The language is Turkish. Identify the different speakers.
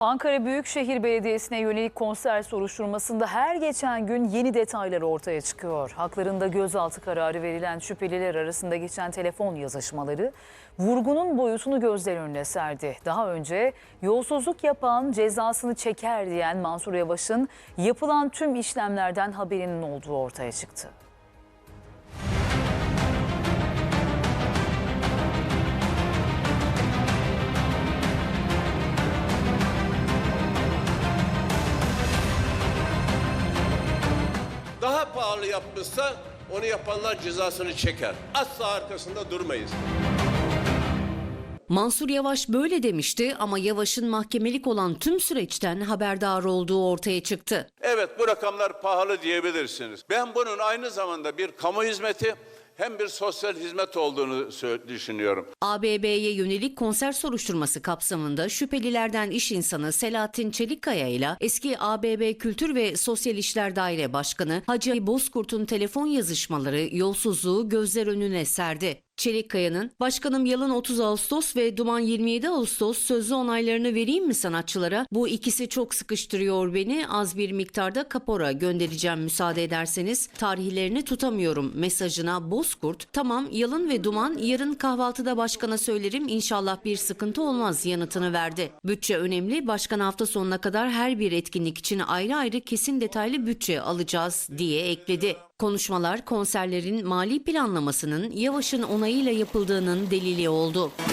Speaker 1: Ankara Büyükşehir Belediyesi'ne yönelik konser soruşturmasında her geçen gün yeni detaylar ortaya çıkıyor. Haklarında gözaltı kararı verilen şüpheliler arasında geçen telefon yazışmaları vurgunun boyutunu gözler önüne serdi. Daha önce yolsuzluk yapan cezasını çeker diyen Mansur Yavaş'ın yapılan tüm işlemlerden haberinin olduğu ortaya çıktı.
Speaker 2: Daha pahalı yapmışsa onu yapanlar cezasını çeker. Asla arkasında durmayız.
Speaker 3: Mansur Yavaş böyle demişti ama Yavaş'ın mahkemelik olan tüm süreçten haberdar olduğu ortaya çıktı.
Speaker 2: Evet bu rakamlar pahalı diyebilirsiniz. Ben bunun aynı zamanda bir kamu hizmeti hem bir sosyal hizmet olduğunu düşünüyorum.
Speaker 3: ABB'ye yönelik konser soruşturması kapsamında şüphelilerden iş insanı Selahattin Çelikkaya ile eski ABB Kültür ve Sosyal İşler Daire Başkanı Hacı Bozkurt'un telefon yazışmaları yolsuzluğu gözler önüne serdi. Çelikkaya'nın "Başkanım yalın 30 Ağustos ve Duman 27 Ağustos sözlü onaylarını vereyim mi sanatçılara? Bu ikisi çok sıkıştırıyor beni. Az bir miktarda kapora göndereceğim müsaade ederseniz. Tarihlerini tutamıyorum." mesajına Bozkurt "Tamam Yalın ve Duman yarın kahvaltıda başkana söylerim inşallah bir sıkıntı olmaz." yanıtını verdi. Bütçe önemli. Başkan hafta sonuna kadar her bir etkinlik için ayrı ayrı kesin detaylı bütçe alacağız diye ekledi. Konuşmalar konserlerin mali planlamasının Yavaş'ın onayıyla yapıldığının delili oldu.